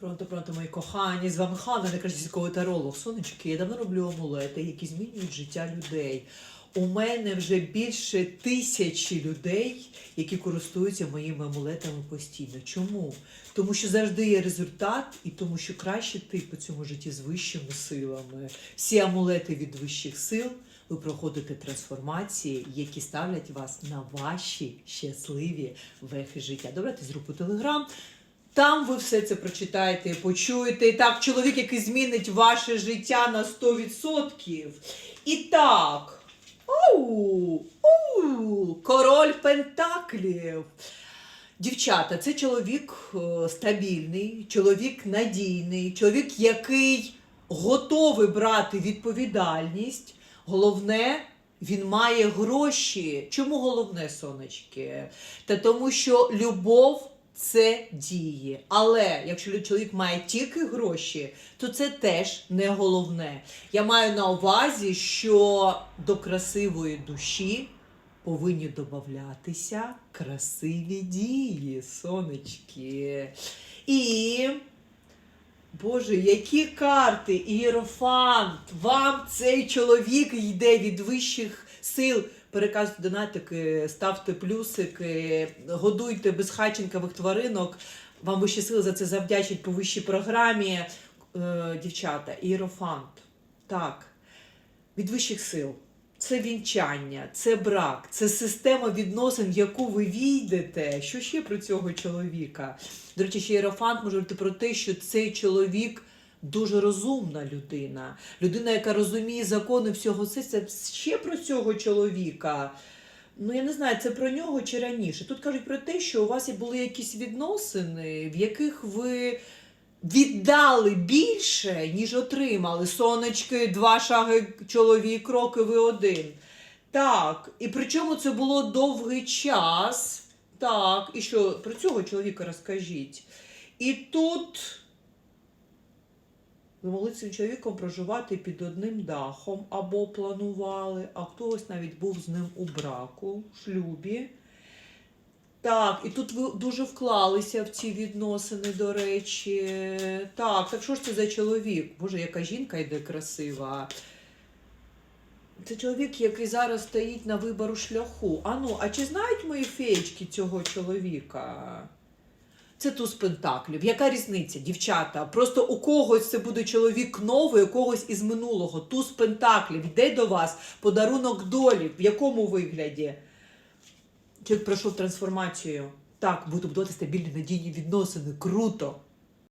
Пронто, пронто, мої кохані, з вами Ханна, найкращий сільськовий таролог. Сонечки, я давно роблю амулети, які змінюють життя людей. У мене вже більше тисячі людей, які користуються моїми амулетами постійно. Чому? Тому що завжди є результат, і тому що краще ти по цьому житті з вищими силами. Всі амулети від вищих сил. Ви проходите трансформації, які ставлять вас на ваші щасливі вехи життя. Добрати з руку Телеграм. Там ви все це прочитаєте, почуєте. І так, чоловік, який змінить ваше життя на 100%. І так. Оу, оу, король Пентаклів. Дівчата, це чоловік е, стабільний, чоловік надійний, чоловік, який готовий брати відповідальність. Головне, він має гроші. Чому головне, сонечки? Та тому, що любов це діє. Але якщо чоловік має тільки гроші, то це теж не головне. Я маю на увазі, що до красивої душі повинні додатися красиві дії, сонечки. І. Боже, які карти, ієрофант, вам цей чоловік йде від вищих сил. Переказуйте донатики, ставте плюсики, годуйте безхатченкових тваринок. Вам вищі сили за це завдячать по вищій програмі. Е, дівчата, ієрофант. Так, від вищих сил. Це вінчання, це брак, це система відносин, в яку ви війдете. Що ще про цього чоловіка? До речі, ще Єрофант може говорити про те, що цей чоловік дуже розумна людина. Людина, яка розуміє закони всього це, ще про цього чоловіка. Ну, я не знаю, це про нього чи раніше. Тут кажуть про те, що у вас були якісь відносини, в яких ви віддали більше, ніж отримали. Сонечки, два шаги чоловік, кроки ви один. Так, і причому це було довгий час. Так, і що про цього чоловіка розкажіть. І тут ви могли цим чоловіком проживати під одним дахом або планували, а хтось навіть був з ним у браку, в шлюбі. Так, і тут ви дуже вклалися в ці відносини, до речі. Так, так що ж це за чоловік? Боже, яка жінка йде красива. Це чоловік, який зараз стоїть на вибору шляху. А ну, а чи знають мої феєчки цього чоловіка? Це туз пентаклів. Яка різниця, дівчата? Просто у когось це буде чоловік новий, у когось із минулого. Туз пентаклів йде до вас подарунок долі. В якому вигляді? Чоловік пройшов трансформацію. Так, буду будувати стабільні надійні відносини. Круто.